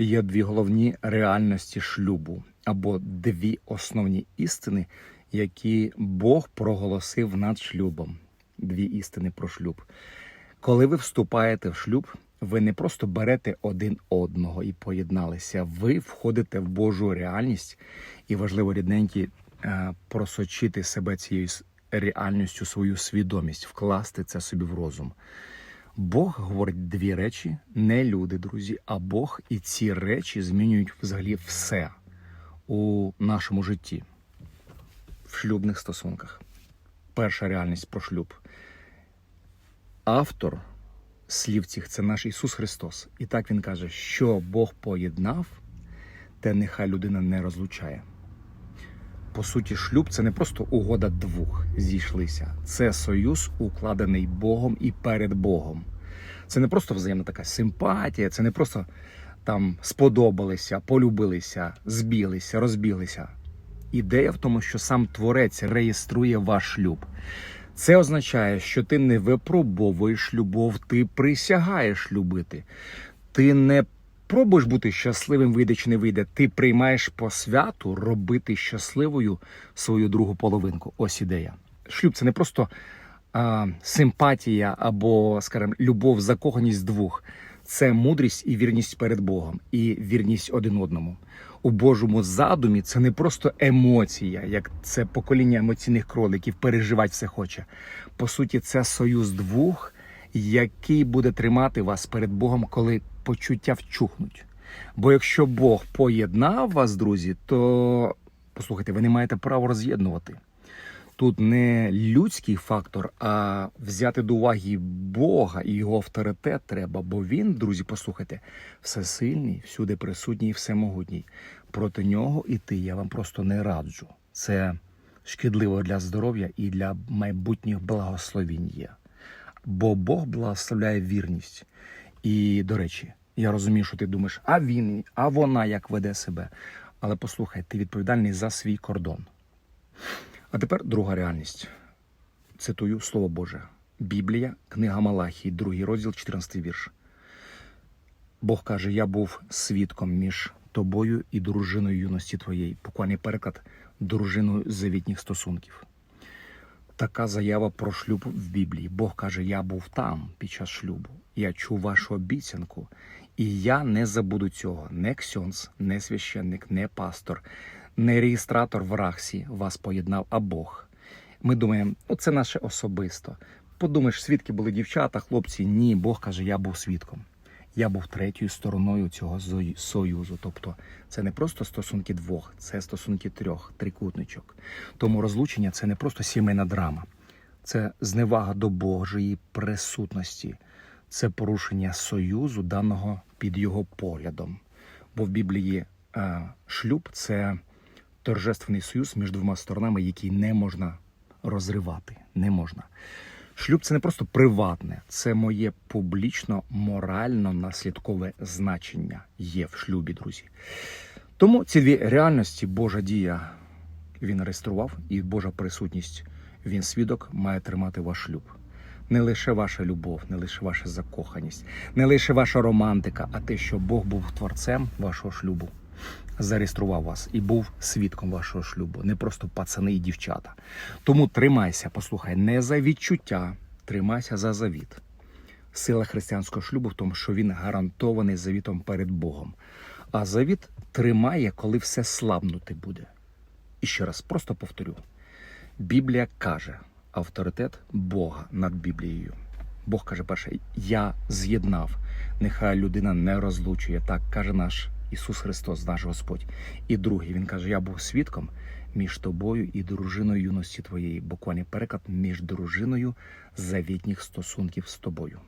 Є дві головні реальності шлюбу або дві основні істини, які Бог проголосив над шлюбом. Дві істини про шлюб. Коли ви вступаєте в шлюб, ви не просто берете один одного і поєдналися. Ви входите в Божу реальність, і важливо рідненькі е, просочити себе цією реальністю, свою свідомість, вкласти це собі в розум. Бог говорить дві речі, не люди, друзі, а Бог, і ці речі змінюють взагалі все у нашому житті, в шлюбних стосунках. Перша реальність про шлюб. Автор слів цих це наш Ісус Христос. І так Він каже, що Бог поєднав, те нехай людина не розлучає. По суті, шлюб це не просто угода двох зійшлися, це союз, укладений Богом і перед Богом. Це не просто взаємна така симпатія, це не просто там сподобалися, полюбилися, збіглися, розбіглися. Ідея в тому, що сам творець реєструє ваш шлюб. Це означає, що ти не випробовуєш любов, ти присягаєш любити. Ти не пробуєш бути щасливим, вийде чи не вийде. Ти приймаєш по святу робити щасливою свою другу половинку. Ось ідея. Шлюб це не просто а, симпатія або, скажімо, любов, закоханість двох. Це мудрість і вірність перед Богом, і вірність один одному. У Божому задумі це не просто емоція, як це покоління емоційних кроликів, переживати все хоче. По суті, це союз двох, який буде тримати вас перед Богом, коли почуття вчухнуть. Бо якщо Бог поєднав вас, друзі, то послухайте, ви не маєте права роз'єднувати. Тут не людський фактор, а взяти до уваги Бога і його авторитет треба, бо він, друзі, послухайте, всесильний, всюди присутній і всемогутній. Проти нього іти я вам просто не раджу. Це шкідливо для здоров'я і для майбутніх благословінь є. Бо Бог благословляє вірність. І, до речі, я розумію, що ти думаєш, а він, а вона як веде себе. Але послухай, ти відповідальний за свій кордон. А тепер друга реальність. Цитую Слово Боже. Біблія, книга Малахії, другий розділ, 14 вірш. Бог каже: Я був свідком між тобою і дружиною юності твоєї. Буквальний переклад дружиною завітніх стосунків. Така заява про шлюб в Біблії. Бог каже: Я був там під час шлюбу. Я чув вашу обіцянку, і я не забуду цього. Не ксьонс, не священник, не пастор, не реєстратор в Рахсі вас поєднав, а Бог. Ми думаємо, ну це наше особисто. Подумаєш, свідки були дівчата, хлопці. Ні, Бог каже, я був свідком. Я був третьою стороною цього союзу. Тобто це не просто стосунки двох, це стосунки трьох, трикутничок. Тому розлучення це не просто сімейна драма, це зневага до Божої присутності, це порушення союзу, даного під його поглядом. Бо в Біблії е, шлюб це торжественний союз між двома сторонами, який не можна розривати. Не можна. Шлюб це не просто приватне, це моє публічно морально наслідкове значення є в шлюбі, друзі. Тому ці дві реальності Божа дія він реєстрував, і Божа присутність, він свідок має тримати ваш шлюб. Не лише ваша любов, не лише ваша закоханість, не лише ваша романтика, а те, що Бог був творцем вашого шлюбу, зареєстрував вас і був свідком вашого шлюбу, не просто пацани і дівчата. Тому тримайся, послухай, не за відчуття, тримайся за завіт. Сила християнського шлюбу в тому, що він гарантований завітом перед Богом. А завіт тримає, коли все слабнути буде. І ще раз просто повторю: Біблія каже авторитет Бога над Біблією. Бог каже, перше, я з'єднав, нехай людина не розлучує. Так каже наш Ісус Христос, наш Господь. І другий, Він каже: Я був свідком між тобою і дружиною юності твоєї. Буквально переклад між дружиною завітніх стосунків з тобою.